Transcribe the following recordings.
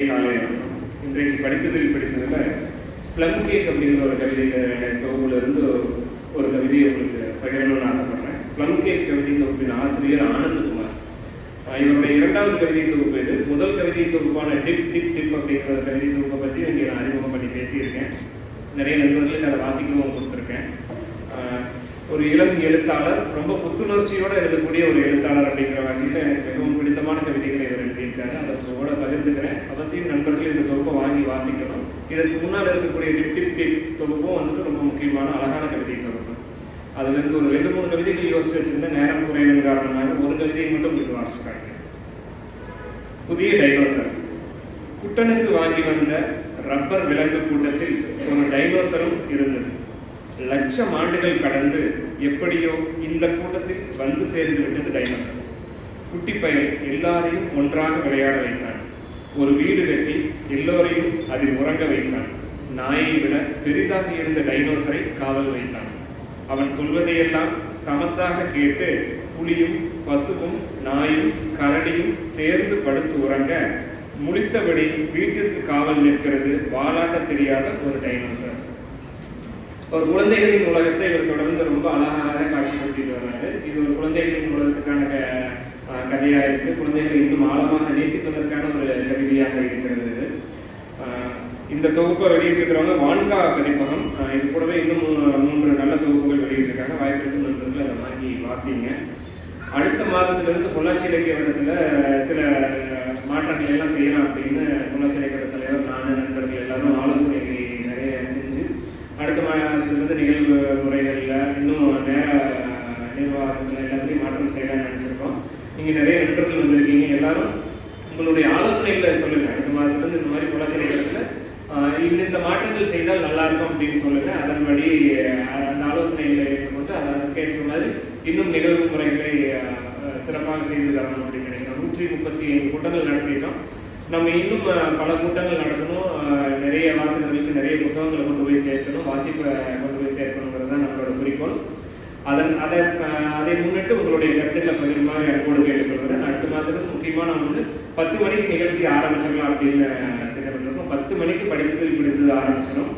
இன்றைக்கு படித்ததில் படித்ததில் ப்ளம் கேக் அப்படிங்கிற ஒரு கவிதை தொகுப்புல இருந்து ஒரு கவிதையை உங்களுக்கு பகிரணும்னு ஆசைப்படுறேன். பிளம் கேக் கவிதை தொகுப்பின் ஆசிரியர் ஆனந்தகுமார். இவருடைய இரண்டாவது கவிதை தொகுப்பு இது. முதல் கவிதை தொகுப்பான டிப் டிப் டிப் அப்படிங்கிற ஒரு கவிதை தொகுப்பை பற்றி இங்கே நான் அறிமுகம் பண்ணி பேசியிருக்கேன். நிறைய நண்பர்களுக்கு அதை வாசிக்கவும் கொடுத்துருக்கேன். ஒரு இளம் எழுத்தாளர் ரொம்ப புத்துணர்ச்சியோடு எழுதக்கூடிய ஒரு எழுத்தாளர் அப்படிங்கிற வகையில் எனக்கு மிகவும் பிடித்தமான கவிதைகளை இவர் எழுதியிருக்காரு. அதை உங்களோட பகிர்ந்துக்கிறேன். அவசியம் நண்பர்கள் இந்த தொகுப்பை வாங்கி வாசிக்கணும். இதற்கு முன்னால் இருக்கக்கூடிய டிப் டிப் தொகுப்பும் வந்துட்டு ரொம்ப முக்கியமான அழகான கவிதை தொகுப்பு. அதுலேருந்து ஒரு ரெண்டு மூணு கவிதைகள் யோசிச்சு வச்சிருந்தேன் நேரம் குறைவின் காரணமாக ஒரு கவிதையை மட்டும் உங்களுக்கு வாசிச்சு புதிய டைனோசர் குட்டனுக்கு வாங்கி வந்த ரப்பர் விலங்கு கூட்டத்தில் ஒரு டைனோசரும் இருந்தது. லட்சம் ஆண்டுகள் கடந்து எப்படியோ இந்த கூட்டத்தில் வந்து சேர்ந்து விட்டது டைனோசர் குட்டி பையன் எல்லாரையும் ஒன்றாக விளையாட வைத்தான். ஒரு வீடு கட்டி எல்லோரையும் அதில் உறங்க வைத்தான். நாயை விட பெரிதாக இருந்த டைனோசரை காவல் வைத்தான். அவன் சொல்வதையெல்லாம் சமத்தாக கேட்டு புலியும் பசுவும் நாயும் கரடியும் சேர்ந்து படுத்து உறங்க முழித்தபடி வீட்டிற்கு காவல் நிற்கிறது வாலாட்ட தெரியாத ஒரு டைனோசர் ஒரு குழந்தைகளின் உலகத்தை இவர் தொடர்ந்து ரொம்ப அழகாக காட்சிப்படுத்திட்டு வர்றாரு. இது ஒரு குழந்தைகளின் உலகத்துக்கான க- கதையாக இருக்கு. குழந்தைகளை இன்னும் ஆழமாக நேசிப்பதற்கான ஒரு கவிதையாக இருக்கிறது இது. இந்த தொகுப்பை வெளியிட்டிருக்கிறவங்க வான்கா பதிப்பகம். இது கூடவே இன்னும் மூ- மூன்று நல்ல தொகுப்புகள் வெளியிட்டிருக்காங்க. வாய்ப்பு இருக்கும் நண்பர்கள் அதை வாங்கி வாசிங்க. அடுத்த மாதத்திலிருந்து பொள்ளாச்சி இலக்கிய வட்டத்தில் சில மாற்றங்கள் மாற்றங்களை எல்லாம் செய்யலாம் அப்படின்னு பொள்ளாச்சி இலக்கிய வட்ட தலைவர் நான் நண்பர்கள் எல்லாரும் ஆலோசனை நிறைய செஞ்சு அடுத்த மாதத்திலிருந்து நிகழ்வு முறைகளில் இன்னும் நேர அஹ், நிர்வாகத்தில் எல்லாத்துலேயும் மாற்றம் செய்யலாம்னு நினச்சிருக்கோம். நீங்கள் நிறைய நண்பர்கள் வந்திருக்கீங்க. எல்லாரும் உங்களுடைய ஆலோசனைகளை சொல்லுங்கள் அடுத்த மாதத்துலேருந்து இந்த மாதிரி பொள்ளாச்சி இடத்துல இந்த இந்த மாற்றங்கள் செய்தால் நல்லா இருக்கும் அப்படின்னு சொல்லுங்கள் அதன்படி அந்த ஆலோசனைகளை ஏற்றுக்கொண்டு அதற்கு அதற்கேற்ற மாதிரி இன்னும் நிகழ்வு முறைகளை சிறப்பாக செய்து தரணும் அப்படின்னு நினைக்கிறோம். நூற்றி முப்பத்தி ஐந்து கூட்டங்கள் நடத்திட்டோம். நம்ம இன்னும் பல கூட்டங்கள் நடத்தணும். நிறைய வாசகர்களுக்கு நிறைய புத்தகங்களை கொண்டு போய் சேர்க்கணும். வாசிப்பை கொண்டு போய் சேர்க்கணுங்கிறது தான் நம்மளோட குறிக்கோள். அதன் அதை அதை முன்னிட்டு உங்களுடைய கருத்துக்களை பகிர்மாறு அன்போடு கேட்டுக்கொள்கிறேன். அடுத்த மாதத்துக்கு முக்கியமாக நான் வந்து பத்து மணிக்கு நிகழ்ச்சி ஆரம்பிச்சிடலாம் அப்படின்னு திட்டமிட்டிருக்கோம். பத்து மணிக்கு படித்ததில் பிடித்தது ஆரம்பிச்சிடும்.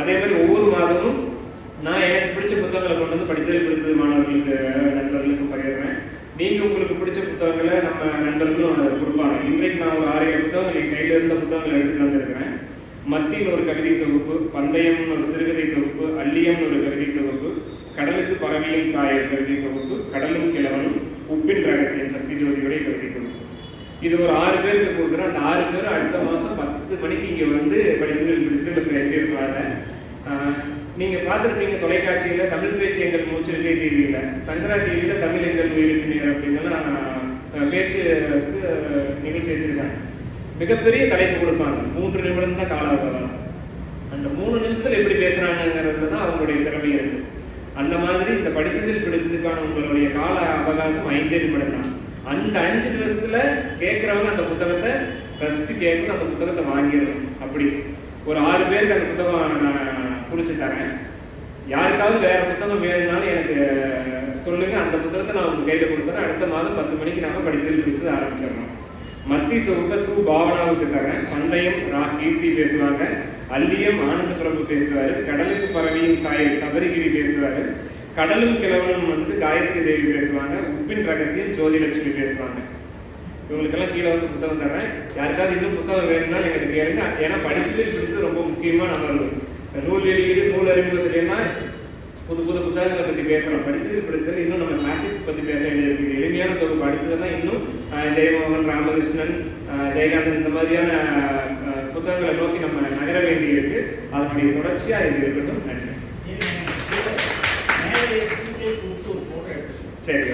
அதே மாதிரி ஒவ்வொரு மாதமும் நான் எனக்கு பிடிச்ச புத்தகங்களை கொண்டு வந்து படித்ததில் பிடித்தது மாணவர்களுக்கு நண்பர்களுக்கு பகிர்றேன். நீங்கள் உங்களுக்கு பிடிச்ச புத்தகங்களை நம்ம நண்பர்களும் கொடுப்பாங்க. இன்றைக்கு நான் ஒரு ஆறு ஏழு புத்தகங்கள் என் கையில் இருந்த புத்தகங்களை எடுத்துகிட்டு வந்திருக்கிறேன். மத்தியில் ஒரு கவிதை தொகுப்பு பந்தயம்னு ஒரு சிறுகதை தொகுப்பு அள்ளியம்னு ஒரு கவிதை தொகுப்பு கடலுக்கு பறவையின் சாய கவிதை தொகுப்பு கடலும் கிழவனும் உப்பின் ரகசியம் சக்தி ஜோதியுடைய கவிதை தொகுப்பு. இது ஒரு ஆறு பேருக்கு கொடுக்குறேன். அந்த ஆறு பேரும் அடுத்த மாதம் பத்து மணிக்கு இங்கே வந்து படித்ததில் பிடித்ததில் பேசியிருப்பாங்க நீங்கள் பார்த்துருப்பீங்க தொலைக்காட்சியில் தமிழ் பேச்சு எங்கள் மூச்சு விஜய் டிவியில் சங்கரா டிவியில் தமிழ் எங்கள் உயிருக்கு நேர் அப்படின்னுலாம் பேச்சு நிகழ்ச்சி வச்சிருக்காங்க. மிகப்பெரிய தலைப்பு கொடுப்பாங்க. மூன்று நிமிடம் தான் கால அவகாசம். அந்த மூணு நிமிஷத்துல எப்படி பேசுறாங்கிறதுல தான் அவங்களுடைய திறமை இருக்கு. அந்த மாதிரி இந்த படித்ததில் பிடித்ததுக்கான உங்களுடைய கால அவகாசம் ஐந்தே நிமிடம் தான். அந்த அஞ்சு நிமிஷத்துல கேட்கறவங்க அந்த புத்தகத்தை ரசிச்சு கேட்கணும் அந்த புத்தகத்தை வாங்கிடணும். அப்படி. ஒரு ஆறு பேருக்கு அந்த புத்தகம் நான் குறிச்சு தரேன். யாருக்காவது வேற புத்தகம் வேணும்னாலும் எனக்கு சொல்லுங்க. அந்த புத்தகத்தை நான் உங்க கையில கொடுத்துறேன். அடுத்த மாதம் பத்து மணிக்கு நாம படித்ததில் பிடித்தது ஆரம்பிச்சிடணும் மத்தி தொகுப்பை சு பாவனாவுக்கு தரேன். பந்தயம் ரா கீர்த்தி பேசுவாங்க. அல்லியம் ஆனந்த பிரபு பேசுவாரு. கடலுக்கு பறவையின் சாயல் சபரிகிரி பேசுவாரு. கடலும் கிழவனும் வந்துட்டு காயத்ரி தேவி பேசுவாங்க. உப்பின் ரகசியம் ஜோதிலட்சுமி பேசுவாங்க. இவங்களுக்கெல்லாம் கீழே வந்து புத்தகம் தர்றேன். யாருக்காவது இன்னும் புத்தகம் வேணும்னாலும் எங்களுக்கு கேளுங்க. ஏன்னா படித்ததில் பிடித்தது ரொம்ப முக்கியமா நம்ம நூல் வெளியீடு நூல் அறிமுகத்துலன்னா புது புது புத்தகங்களை பத்தி பேசலாம் படித்ததில் பிடித்தது இன்னும் நம்ம கிளாசிக்ஸ் பத்தி பேச வேண்டியிருக்கு எளிமையான தொகுப்பு அடுத்ததுன்னா இன்னும் ஜெயமோகன் ராமகிருஷ்ணன் ஜெயகாந்தன் இந்த மாதிரியான புத்தகங்களை நோக்கி நம்ம நகர வேண்டி இருக்கு அதனுடைய தொடர்ச்சியாக இது இருக்கட்டும் நன்றி சரி